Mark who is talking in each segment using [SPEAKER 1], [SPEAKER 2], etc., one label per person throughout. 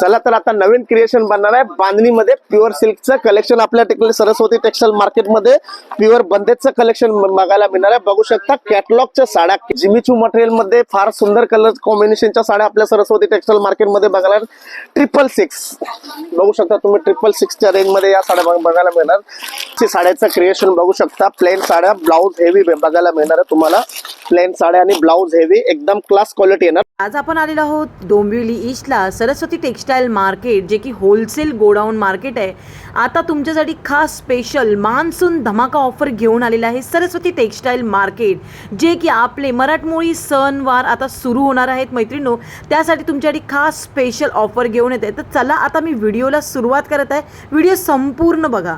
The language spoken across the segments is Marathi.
[SPEAKER 1] चला तर आता नवीन क्रिएशन बनणार आहे. बांधणीमध्ये प्युअर सिल्कचं कलेक्शन आपल्या ठिकाणी सरस्वती टेक्सटाईल मार्केटमध्ये प्युअर बंदेजचं कलेक्शन बघायला मिळणार आहे. बघू शकता कॅटलॉगच्या साड्या जिमीचू मटेरियलमध्ये फार सुंदर कलर कॉम्बिनेशनच्या साड्या आपल्या सरस्वती टेक्सटाईल मार्केटमध्ये बघायला ट्रिपल सिक्स बघू शकता तुम्ही ट्रिपल सिक्सच्या रेंजमध्ये या साड्या बघ- बघायला मिळणार. साड्याचं क्रिएशन बघू शकता. प्लेन साड्या ब्लाऊज हेवी बघायला मिळणार आहे तुम्हाला. प्लेन साड्या आणि ब्लाऊज हेवी एकदम क्लास क्वालिटी येणार
[SPEAKER 2] आज आपण आलेलो आहोत डोंबिवली ईस्टला. सरस्वती टेक्स्टाईल मार्केट जे की होलसेल गोडाऊन मार्केट आहे. आता तुमच्यासाठी खास स्पेशल मान्सून धमाका ऑफर घेऊन आलेला आहे सरस्वती टेक्स्टाईल मार्केट जे की आपले मराठमोळी सणवार आता सुरू होणार आहेत मैत्रिणो. त्यासाठी तुमच्यासाठी खास स्पेशल ऑफर घेऊन येते. तर चला आता मी व्हिडिओला सुरुवात करत आहे. व्हिडिओ संपूर्ण बघा.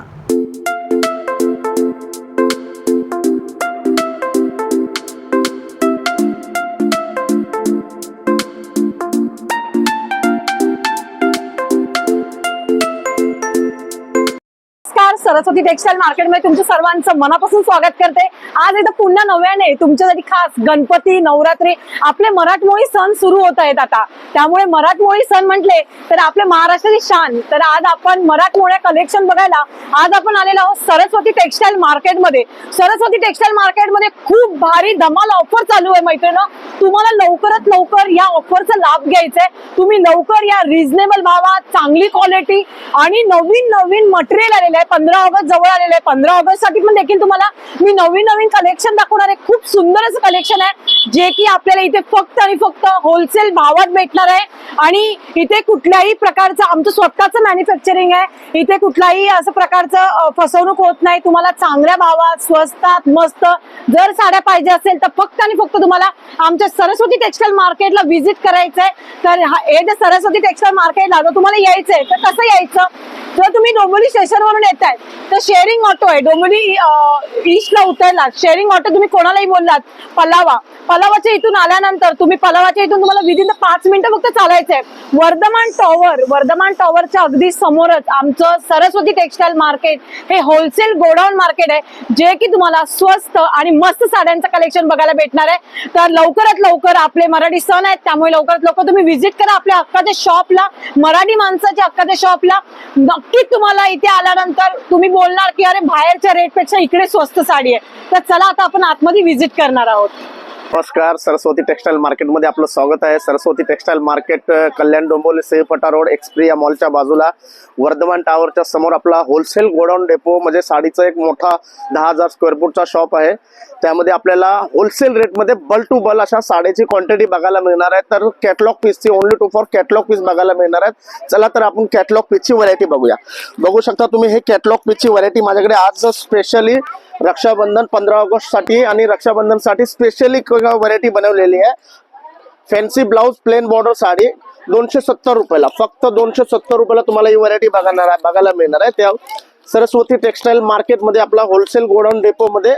[SPEAKER 3] सरस्वती टेक्सटाईल मार्केटमध्ये तुमच्या सर्वांचं मनापासून स्वागत करते. आज इथं पुन्हा नव्याने तुमच्यासाठी खास गणपती नवरात्री आपले मराठमोळी सण सुरू होत आहेत आता. त्यामुळे मराठमोळी सण म्हटले तर आपले महाराष्ट्राची शान. तर आज आपण मराठमोळ्या कलेक्शन बघायला आज आपण आलेलो आहोत सरस्वती टेक्सटाईल मार्केटमध्ये सरस्वती टेक्सटाईल मार्केटमध्ये भारी धमाल ऑफर चालू आहे मैत्रिणी. तुम्हाला लवकरात लवकर या ऑफरचा लाभ घ्यायचा आहे तुम्ही लवकर या रिझनेबल भावात चांगली क्वालिटी आणि नवीन नवीन मटेरियल आलेलं आहे. पंधरा ऑगस्ट जवळ आलेलं आहे. पंधरा ऑगस्टसाठी पण देखील तुम्हाला मी नवीन नवीन कलेक्शन दाखवणार आहे. खूप सुंदर असं कलेक्शन आहे जे की आपल्याला इथे फक्त आणि फक्त होलसेल भावात भेटणार आहे. आणि इथे कुठल्याही प्रकारचं आमचं स्वतःचं मॅन्युफॅक्चरिंग आहे. इथे कुठलाही असं प्रकारचं फसवणूक होत नाही. तुम्हाला चांगल्या भावात स्वस्तात मस्त जर साड्या पाहिजे असेल तर फक्त आणि फक्त तुम्हाला आमच्या सरस्वती टेक्सटाईल मार्केटला व्हिजिट करायचंय. तर हा- हे जे सरस्वती टेक्सटाईल मार्केटला जर तुम्हाला यायचंय. तर कसं यायचं? जर तुम्ही डोंबिवली स्टेशनवरून येत आहे तर शेअरिंग ऑटो आहे. डोंबिवली ईस्टला उतरलात. शेअरिंग ऑटो तुम्ही कोणालाही बोललात. पलावा. पलावाच्या इथून आल्यानंतर तुम्ही पलावाच्या इथून तुम्हाला विदिन पाच मिनिटं फक्त चालायचंय. वर्धमान टॉवर वर्धमान टॉवरच्या अगदी समोरच आमचं सरस्वती टेक्सटाईल मार्केट हे होलसेल गोडाऊन मार्केट आहे. जे की तुम्हाला स्वस्त आणि मस्त साड्यांचं कलेक्शन बघायला भेटणार आहे. तर लवकरात लवकर आपले मराठी सण आहेत त्यामुळे लवकरात लवकर तुम्ही व्हिजिट करा आपल्या हक्काच्या शॉपला मराठी माणसाच्या हक्काच्या शॉपला नक्कीच तुम्हाला इथे आल्यानंतर तुम्ही बोलणार की अरे बाहेरच्या रेटपेक्षा इकडे स्वस्त साडी आहे. तर चला आता आपण आतमध्ये व्हिजिट करणार आहोत.
[SPEAKER 1] नमस्कार सरस्वती टेक्सटाईल मार्केटमध्ये आपलं स्वागत आहे. Saraswati textile market Kalyan Kalyan Dombivli Shilphata road Xperia मॉलच्या बाजूला. वर्धमान टावरच्या समोर आपला होलसेल गोडाऊन डेपो म्हणजे साडीचा एक मोठा दहा हजार स्क्वेअर फूटचा शॉप आहे. त्यामध्ये आपल्याला होलसेल रेटमध्ये बल टू बल अशा साडीची क्वांटिटी बघायला मिळणार आहे. तर catalogue पीसची only two four catalogue piece बघायला मिळणार आहेत. चला तर आपण कॅटलॉग पीसची व्हरायटी बघूया. बघू शकता तुम्ही हे कॅटलॉग पीसची व्हरायटी माझ्याकडे आज स्पेशली रक्षाबंधन पंधरा ऑगस्टसाठी आणि रक्षाबंधनसाठी स्पेशली व्हरायटी बनवलेली आहे. Fancy blouse plain border sari दोनशे सत्तर रुपयाला. फक्त दोनशे सत्तर रुपयाला तुम्हाला ही व्हरायटी बघणार आहे बघायला मिळणार आहे. त्या सरस्वती टेक्सटाईल मार्केटमध्ये आपला होलसेल गोडाऊन डेपोमध्ये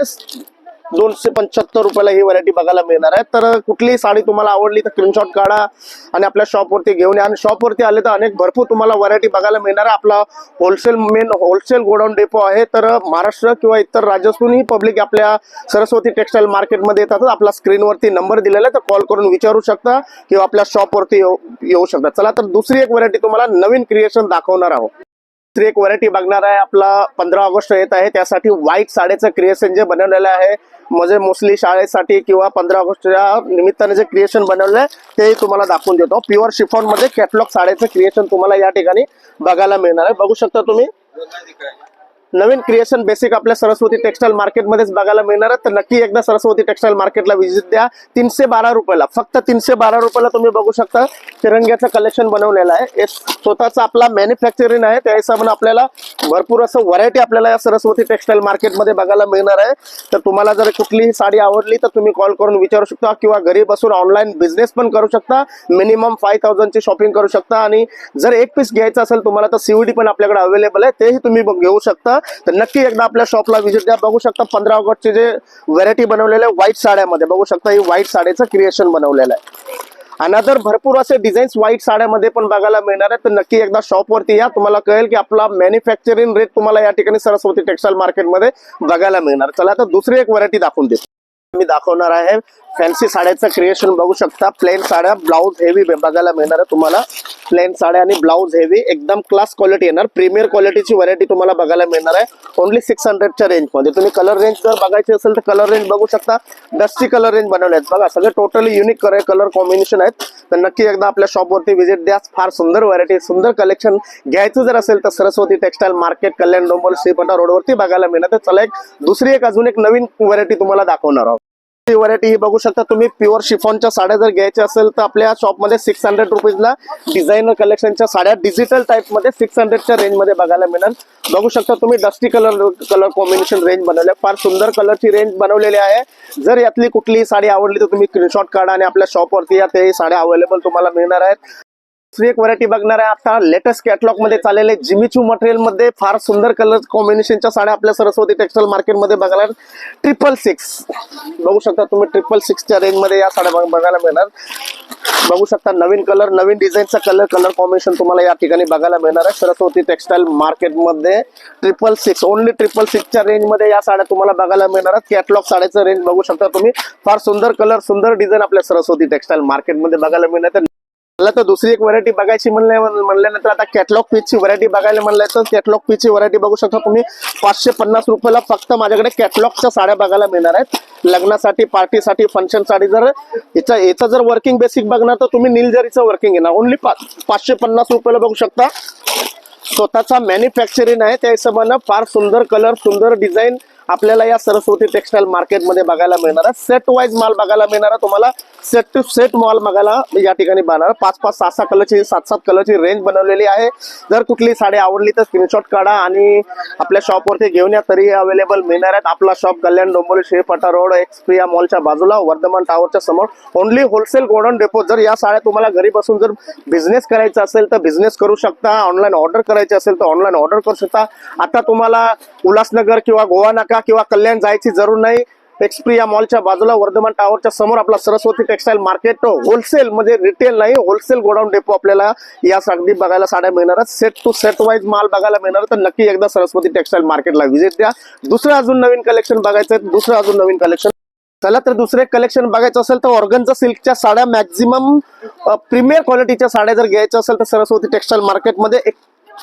[SPEAKER 1] दोनशे पंच्याहत्तर रुपयाला ही व्हरायटी बघायला मिळणार आहे. तर कुठलीही साडी तुम्हाला आवडली तर स्क्रीनशॉट काढा आणि आपल्या शॉपवरती घेऊन या. आणि शॉपवरती आले तर अनेक भरपूर तुम्हाला व्हरायटी बघायला मिळणार आहे. आपला wholesale main wholesale godown depot आहे. तर महाराष्ट्र किंवा इतर राज्यातूनही पब्लिक आपल्या सरस्वती टेक्सटाईल मार्केटमध्ये येतात. आपला स्क्रीनवरती नंबर दिलेला आहे. तर कॉल करून विचारू शकता किंवा आपल्या शॉपवरती येऊ येऊ शकता. चला तर दुसरी एक व्हरायटी तुम्हाला नवीन क्रिएशन दाखवणार आहोत. दुसरी एक व्हरायटी बघणार आहे. आपला पंधरा ऑगस्ट येत आहे. त्यासाठी व्हाईट साडेचं क्रिएशन जे बनवलेलं आहे म्हणजे मोस्टली शाळेसाठी किंवा पंधरा ऑगस्टच्या निमित्ताने जे क्रिएशन बनवलं आहे तेही तुम्हाला दाखवून देतो. प्युअर शिफॉनमध्ये कॅटलॉग साडेचं क्रिएशन तुम्हाला या ठिकाणी बघायला मिळणार आहे. बघू शकता तुम्ही. नवीन क्रिएशन बेसिक आपल्या सरस्वती टेक्सटाईल मार्केटमध्येच बघायला मिळणार आहे. तर नक्की एकदा सरस्वती टेक्सटाईल मार्केटला व्हिजिट द्या. तीनशे बारा रुपयाला फक्त तीनशे बारा रुपयाला तुम्ही बघू शकता. तिरंग्याचं कलेक्शन बनवलेलं आहे. एक स्वतःचा आपला मॅन्युफॅक्चरिंग आहे. त्या हिशोबाने आपल्याला भरपूर असं व्हरायटी आपल्याला या सरस्वती टेक्सटाईल मार्केटमध्ये बघायला मिळणार आहे. तर तुम्हाला जर कुठलीही साडी आवडली तर तुम्ही कॉल करून विचारू शकता किंवा घरी बसून ऑनलाईन बिझनेस पण करू शकता. मिनिमम फाय थाउजंडची शॉपिंग करू शकता. आणि जर एक पीस घ्यायचं असेल तुम्हाला तर सीओडी पण आपल्याकडे अवेलेबल आहे. तेही तुम्ही बघ- घेऊ शकता. तर नक्की एकदा आपल्या शॉपला व्हिजिट द्या. बघू शकता पंधरा ऑगस्टचे जे व्हरायटी बनवलेले व्हाईट साड्यामध्ये. बघू शकता ही व्हाईट साडीचं क्रिएशन बनवलेलं आहे. अनादर भरपूर असे डिझाईन्स व्हाईट साड्यामध्ये पण बघायला मिळणार आहे तर नक्की एकदा शॉपवरती या. तुम्हाला कळेल की आपला मॅन्युफॅक्चरिंग रेट तुम्हाला या ठिकाणी सरस्वती टेक्सटाईल मार्केटमध्ये बघायला मिळणार. चला तर दुसरी एक व्हरायटी दाखवून देतो. मी दाखवणार आहे. फॅन्सी साड्याचं क्रिएशन बघू शकता. प्लेन साड्या ब्लाऊज हेवी बघायला मिळणार आहे तुम्हाला. प्लेन साड्या आणि ब्लाऊज हेवी एकदम क्लास क्वालिटी येणार. प्रीमियर क्वालिटीची व्हरायटी तुम्हाला बघायला मिळणार आहे. ओनली सिक्स हंड्रेडच्या रेंजमध्ये तुम्ही कलर रेंज जर बघायची असेल तर कलर रेंज बघू शकता. डस्टी कलर रेंज बनवले आहेत. बघा सगळे टोटली युनिक कलर कॉम्बिनेशन आहेत. तर नक्की एकदा आपल्या शॉपवरती व्हिजिट द्या. फार सुंदर व्हरायटी सुंदर कलेक्शन घ्यायचं जर असेल तर सरस्वती टेक्सटाईल मार्केट कल्याण डोंबोल श्रीपटा रोडवरती बघायला मिळणार तर चला एक दुसरी एक अजून एक नवीन व्हरायटी तुम्हाला दाखवणार आहोत. ही व्हरायटी ही बघू शकता. तुम्ही प्युअर शिफॉनच्या साड्या जर घ्यायच्या असेल तर आपल्या शॉपमध्ये सिक्स हंड्रेड रुपीजला डिझायनर कलेक्शनच्या साड्या डिजिटल टाईपमध्ये सिक्स हंड्रेडच्या रेंजमध्ये बघायला मिळणार. बघू शकता तुम्ही dusty colour colour combination range बनवल्या. फार सुंदर कलरची रेंज बनवलेली आहे. जर यातली कुठलीही साडी आवडली तर तुम्ही स्क्रीनशॉट काढा आणि आपल्या शॉपवरती या ते साड्या अवेलेबल तुम्हाला मिळणार आहेत. थ्री एक व्हरायटी बघणार आहे. आता लेटेस्ट कॅटलॉगमध्ये चाललेले जिमीचू मटेरियलमध्ये फार सुंदर कलर कॉम्बिनेशनच्या साड्या आपल्या सरस्वती टेक्सटाईल मार्केटमध्ये बघायला ट्रिपल सिक्स बघू शकता तुम्ही ट्रिपल सिक्सच्या रेंजमध्ये या साड्या बघायला मिळणार. बघू शकता नवीन कलर नवीन डिझाईनचा कलर कलर कॉम्बिनेशन तुम्हाला या ठिकाणी बघायला मिळणार आहे. सरस्वती टेक्सटाईल मार्केटमध्ये ट्रिपल सिक्स ओनली ट्रिपल सिक्सच्या रेंजमध्ये या साड्या तुम्हाला बघायला मिळणार आहेत. कॅटलॉग साड्याचं रेंज बघू शकता तुम्ही. फार सुंदर कलर सुंदर डिझाईन आपल्या सरस्वती टेक्सटाईल मार्केटमध्ये बघायला मिळणार मला तर दुसरी एक व्हरायटी बघायची म्हणल्या म्हणल्यानंतर आता कॅटलॉग पीचची व्हरायटी बघायला म्हणलं तर कॅटलॉग पीसची व्हरायटी बघू शकता तुम्ही. पाचशे पन्नास रुपयाला फक्त माझ्याकडे कॅटलॉगच्या साड्या बघायला मिळणार आहेत. लग्नासाठी पार्टीसाठी फंक्शनसाठी जर याचा याचं जर वर्किंग बेसिक बघणार तर तुम्ही निलझरीचं वर्किंग येणार ओनली पाचशे पन्नास रुपयाला बघू शकता. स्वतःचा मॅन्युफॅक्चरिंग आहे त्या हिशोबानं फार सुंदर कलर सुंदर डिझाईन आपल्याला या सरस्वती टेक्सटाईल मार्केटमध्ये बघायला मिळणार आहे. सेट वाईज माल बघायला मिळणार आहे. तुम्हाला सेट टू सेट माल बघायला या ठिकाणी बनणार पाच पाच सहा सहा कलरची सात सात कलरची रेंज बनवलेली आहे. जर कुठली साडी आवडली तर स्क्रीनशॉट काढा आणि आपल्या शॉपवरती घेऊन या. तरी अवेलेबल मिळणार आहेत. आपला shop Kalyan Dombivli शेपटा road Xperia मॉलच्या बाजूला वर्धमान टावरच्या समोर. ओनली होलसेल गोडाऊन डेपो जर या साड्या तुम्हाला घरी बसून जर बिझनेस करायचा असेल तर बिझनेस करू शकता. ऑनलाईन ऑर्डर करायची असेल तर ऑनलाईन ऑर्डर करू शकता. आता तुम्हाला उल्हासनगर किंवा गोवा नाका किंवा कल्याण जायची जरूर नाही. एक्सप्रिया मॉलच्या बाजूला वर्धमान टावरच्या समोर आपला सरस्वती टेक्सटाईल मार्केट होलसेल म्हणजे रिटेल नाही होलसेल गोडाऊन डेपो आपल्याला या अगदी बघायला साड्या मिळणार सेट टू सेट वाईज माल बघायला मिळणार तर नक्की एकदा सरस्वती टेक्सटाईल मार्केटला व्हिजिट द्या. दुसरं अजून नवीन कलेक्शन बघायचं दुसरं अजून नवीन कलेक्शन चला तर दुसरे कलेक्शन बघायचं असेल तर ऑर्गनचा सिल्कच्या साड्या मॅक्झिमम प्रीमियर क्वालिटीच्या साड्या जर घ्यायच्या असेल तर सरस्वती टेक्सटाईल मार्केटमध्ये एक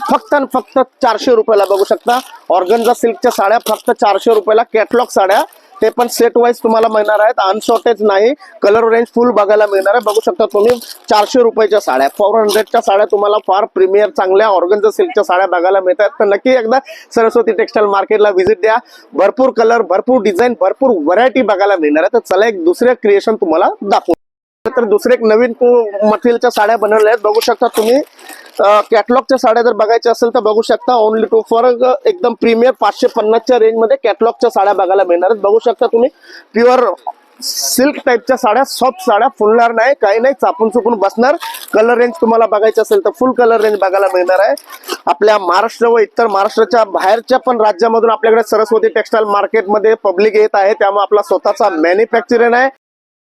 [SPEAKER 1] फक्त आणि फक्त चारशे रुपयाला बघू शकता. ऑर्गनचा सिल्कच्या साड्या फक्त चारशे रुपयाला. कॅटलॉग साड्या ते पण सेट वाईज तुम्हाला मिळणार आहेत. अनशॉर्टेज नाही. कलर रेंज फुल बघायला मिळणार आहे. बघू शकता तुम्ही चारशे रुपयाच्या साड्या. फोर हंड्रेडच्या साड्या तुम्हाला फार प्रीमियर चांगल्या ऑर्गनच्या सिल्कच्या साड्या बघायला मिळतात. तर नक्की एकदा सरस्वती टेक्सटाईल मार्केटला व्हिजिट द्या. भरपूर कलर भरपूर डिझाईन भरपूर व्हरायटी बघायला मिळणार आहे. तर चला एक दुसरे क्रिएशन तुम्हाला दाखवू. तर दुसरे एक नवीन मटेरियलच्या साड्या बनवल्या आहेत. बघू शकता तुम्ही. कॅटलॉगच्या साड्या जर बघायच्या असेल तर बघू शकता ओनली टू फॉर एकदम प्रीमियर पाचशे पन्नासच्या रेंजमध्ये कॅटलॉगच्या साड्या बघायला मिळणार आहेत. बघू शकता तुम्ही. प्युअर सिल्क टाईपच्या साड्या सॉफ्ट साड्या फुलणार नाही काही नाही चापून चुपून बसणार. कलर रेंज तुम्हाला बघायची असेल तर फुल कलर रेंज बघायला मिळणार आहे. आपल्या महाराष्ट्र व इतर महाराष्ट्राच्या बाहेरच्या पण राज्यामधून आपल्याकडे सरस्वती टेक्सटाईल मार्केटमध्ये पब्लिक येत आहे. त्यामुळे आपला स्वतःचा मॅन्युफॅक्चरिंग आहे.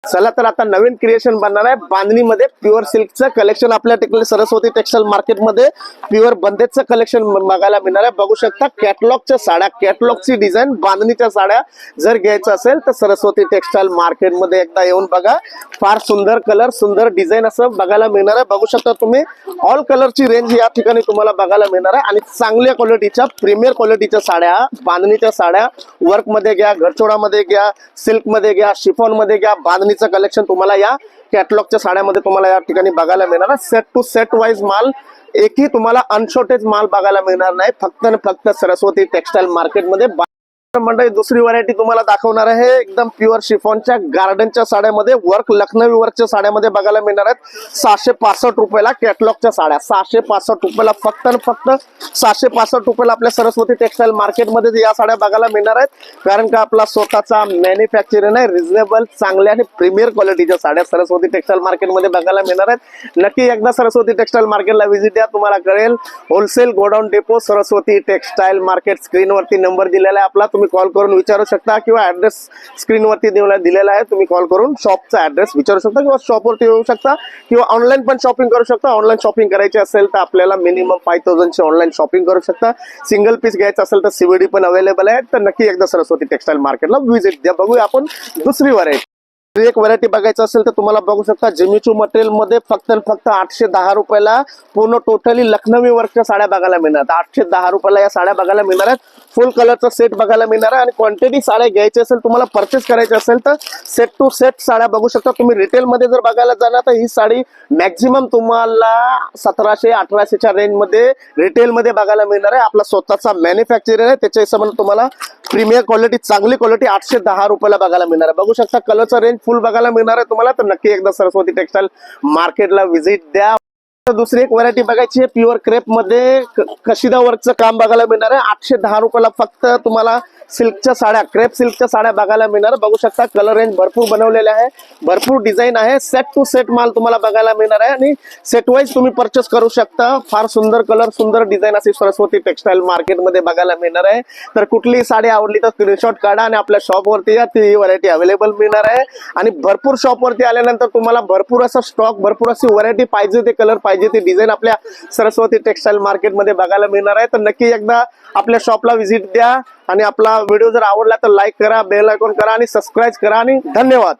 [SPEAKER 1] चला तर आता नवीन क्रिएशन बनणार आहे. बांधणीमध्ये प्युअर सिल्कचं कलेक्शन आपल्या ठिकाणी सरस्वती टेक्सटाईल मार्केटमध्ये प्युअर बंदेजचं कलेक्शन बघायला मिळणार आहे. बघू शकता कॅटलॉगच्या साड्या कॅटलॉगची डिझाईन बांधणीच्या साड्या जर घ्यायचं असेल तर सरस्वती टेक्सटाईल मार्केटमध्ये एकदा येऊन बघा. फार सुंदर कलर सुंदर डिझाईन असं बघायला मिळणार आहे. बघू शकता तुम्ही ऑल कलरची रेंज या ठिकाणी तुम्हाला बघायला मिळणार आहे. आणि चांगल्या क्वालिटीच्या प्रीमियर क्वालिटीच्या साड्या बांधणीच्या साड्या वर्कमध्ये घ्या घरचोडामध्ये घ्या सिल्कमध्ये घ्या शिफॉनमध्ये घ्या बांधणीचं कलेक्शन तुम्हाला या कॅटलॉगच्या साड्यामध्ये तुम्हाला या ठिकाणी बघायला मिळणार सेट टू सेट वाईज माल एकही तुम्हाला अनशॉर्टेज माल बघायला मिळणार नाही. फक्त आणि फक्त सरस्वती टेक्सटाईल मार्केटमध्ये मंडळी दुसरी व्हरायटी तुम्हाला दाखवणार आहे. एकदम प्युअर शिफॉनच्या गार्डनच्या साड्यामध्ये वर्क लखनवी वर्कच्या साड्यामध्ये बघायला मिळणार आहेत. सहाशे पासष्ट रुपयाला कॅटलॉगच्या साड्या. सहाशे पासष्ट रुपयाला फक्त आणि फक्त सहाशे पासष्ट रुपयाला आपल्या सरस्वती टेक्सटाईल मार्केटमध्ये या साड्या बघायला मिळणार आहेत. कारण का आपला स्वतःचा मॅन्युफॅक्चरिंग आहे रिझनेबल चांगल्या आणि प्रीमियर क्वालिटीच्या साड्या सरस्वती टेक्सटाईल मार्केटमध्ये बघायला मिळणार आहेत. नक्की एकदा सरस्वती टेक्सटाईल मार्केटला व्हिजिट द्या तुम्हाला कळेल. Wholesale godown depot Saraswati textile market स्क्रीनवरती number दिलेला आहे आपला. तुम्ही तुम्ही कॉल करून विचारू शकता किंवा ऍड्रेस स्क्रीनवरती दिलेला दिलेला आहे तुम्ही कॉल करून शॉपचा ऍड्रेस विचारू शकता किंवा शॉपवरती येऊ शकता किंवा ऑनलाईन पण शॉपिंग करू शकता. ऑनलाईन शॉपिंग करायची असेल तर आपल्याला मिनिमम फाय थाउजंडची ऑनलाईन शॉपिंग करू शकता. सिंगल पीस घ्यायचं असेल तर सीव्हीडी पण अवेलेबल आहे. तर नक्की एकदा सरस्वती टेक्सटाईल मार्केटला व्हिजिट द्या. बघूया आपण दुसरी व्हरायटी एक व्हरायटी बघायचं असेल तर तुम्हाला बघू शकता जिमीचू मटेरियलमध्ये फक्त फक्त आठशे दहा रुपयाला पूर्ण टोटली लखनवी वर्कच्या साड्या बघायला मिळणार. आठशे दहा रुपयाला या साड्या बघायला मिळणार आहेत. फुल कलरचा सेट बघायला मिळणार आहे. आणि क्वांटिटी साड्या घ्यायची असेल तुम्हाला परचेस करायची असेल तर सेट टू सेट साड्या बघू शकता. तुम्ही रिटेलमध्ये जर बघायला जाणार तर ही साडी मॅक्झिमम तुम्हाला सतराशे अठराशेच्या रेंजमध्ये रिटेलमध्ये बघायला मिळणार आहे. आपला स्वतःचा मॅन्युफॅक्चर आहे. त्याच्या हिशोबाने तुम्हाला प्रीमियर क्वालिटी चांगली क्वालिटी आठशे दहा रुपयाला बघायला मिळणार आहे. बघू शकता कलरचा रेंज फुल बघायला मिळणार आहे तुम्हाला. तर नक्की एकदा सरस्वती टेक्सटाईल मार्केटला व्हिजिट द्या. दुसरी एक व्हरायटी बघायची आहे प्युअर क्रेपमध्ये क- कशिदा वर्कचं काम बघायला मिळणार आहे. आठशे दहा रुपयाला फक्त तुम्हाला सिल्कच्या साड्या क्रेप सिल्कच्या साड्या बघायला मिळणार बघू शकता कलर रेंज भरपूर बनवलेले आहे. भरपूर डिझाईन आहे. सेट टू सेट माल तुम्हाला बघायला मिळणार आहे. आणि सेट वाईज तुम्ही परचेस करू शकता. फार सुंदर कलर सुंदर डिझाईन अशी सरस्वती टेक्सटाईल मार्केटमध्ये बघायला मिळणार आहे. तर कुठलीही साडी आवडली तर स्क्रीनशॉट काढा आणि आपल्या शॉपवरती या. ती व्हरायटी अवेलेबल मिळणार आहे. आणि भरपूर शॉपवरती आल्यानंतर तुम्हाला भरपूर असा स्टॉक भरपूर अशी व्हरायटी पाहिजे ते कलर पाहिजे. पाहिजे ते डिझाईन आपल्या सरस्वती टेक्सटाईल मार्केटमध्ये बघायला मिळणार आहे. तर नक्की एकदा आपल्या शॉपला व्हिजिट द्या आणि आपला व्हिडिओ जर आवडला तर लाईक करा बेल आयकॉन करा आणि सबस्क्राईब करा आणि धन्यवाद.